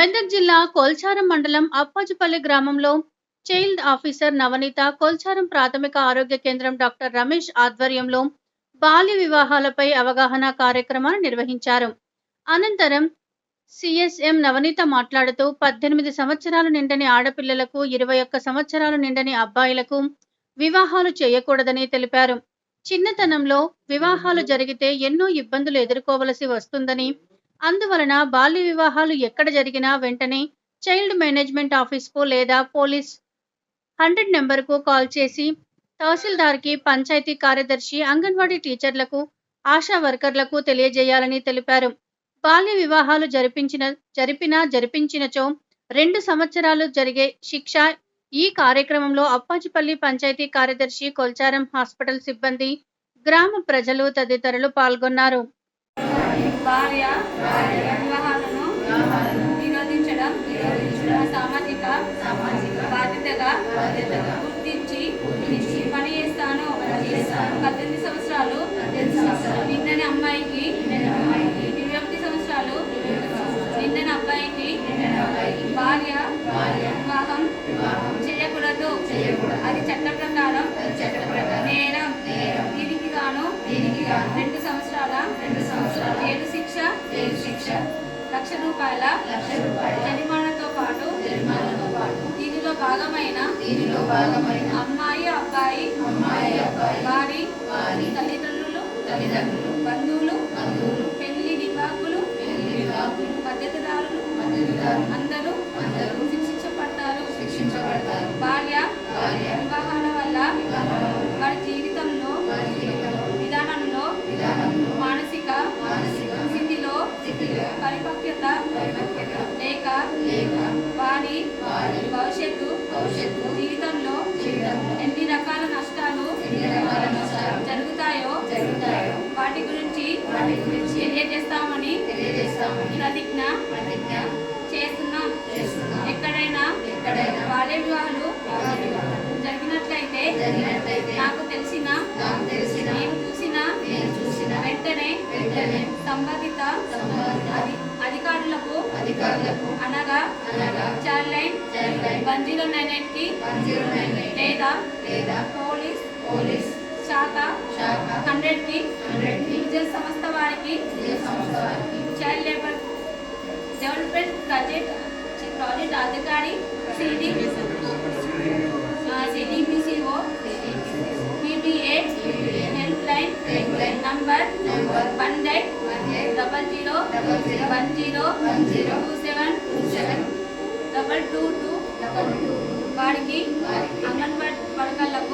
మెదక్ జిల్లా కోల్చారం మండలం అప్పాజుపల్లి గ్రామంలో చైల్డ్ ఆఫీసర్ నవనీత కొల్చారం ప్రాథమిక ఆరోగ్య కేంద్రం డాక్టర్ రమేష్ ఆధ్వర్యంలో బాల్య వివాహాలపై అవగాహన కార్యక్రమాన్ని నిర్వహించారు. అనంతరం సిఎస్ఎం నవనీత మాట్లాడుతూ పద్దెనిమిది సంవత్సరాలు నిండని ఆడపిల్లలకు ఇరవై ఒక్క సంవత్సరాలు నిండని అబ్బాయిలకు వివాహాలు చేయకూడదని తెలిపారు. చిన్నతనంలో వివాహాలు జరిగితే ఎన్నో ఇబ్బందులు ఎదుర్కోవలసి వస్తుందని అందువలన బాల్య వివాహాలు ఎక్కడ జరిగినా వెంటనే చైల్డ్ మేనేజ్మెంట్ ఆఫీస్కు లేదా పోలీస్ హండ్రెడ్ నెంబర్కు కాల్ చేసి తహసీల్దార్కి పంచాయతీ కార్యదర్శి అంగన్వాడీ టీచర్లకు ఆశా వర్కర్లకు తెలియజేయాలని తెలిపారు. బాల్య వివాహాలు జరిపించిన జరిపినా జరిపించినచో రెండు సంవత్సరాలు జరిగే శిక్ష ఈ కార్యక్రమంలో అప్పాజిపల్లి పంచాయతీ కార్యదర్శి కొల్చారం హాస్పిటల్ సిబ్బంది గ్రామ ప్రజలు తదితరులు పాల్గొన్నారు. భార్య వివాహాలను నిరోధించడం సామాజిక బాధ్యతగా గుర్తించి పని చేస్తాను. పద్దెనిమిది సంవత్సరాలు నిన్నని అమ్మాయికి ఇరవై ఒకటి సంవత్సరాలు నిన్నని అబ్బాయికి భార్య వివాహం చేయకూడదు. అది చట్ట ప్రకారం నేరం. దీనికి గాను రెండు సంవత్సరాల రూపాయల జరిమానాతో పాటు దీనిలో భాగమైన అమ్మాయి అబ్బాయి వారి వారి తల్లిదండ్రులు తల్లిదండ్రులు బంధువులు పెళ్ళి వివాహకులు మద్దతుదారులు అందరూ అందరూ శిక్షించబడతారు. శిక్షించబడతారు భార్య తెలియజేస్తామని ప్రతిజ్ఞ చేస్తున్నాం. ఎక్కడైనా ఎక్కడైనా బాల్య వివాహాలు జరిగినట్లయితే నాకు తెలిసిన నేను చూసిన వెంటనే వెంటనే సంబంధిత అధి- అధికారులకు అధికారులకు అనగా అనగా child line one zero nine ఎయిట్కి లేదా లేదా పోలీస్ పోలీస్ శాఖ హండ్రెడ్కి హండ్రెడ్ సంస్థ child labour development project project अधिकारी CD CD B C O P B A helpline number one eight double zero one zero two seven double two two वाड़ी की anganwadi worker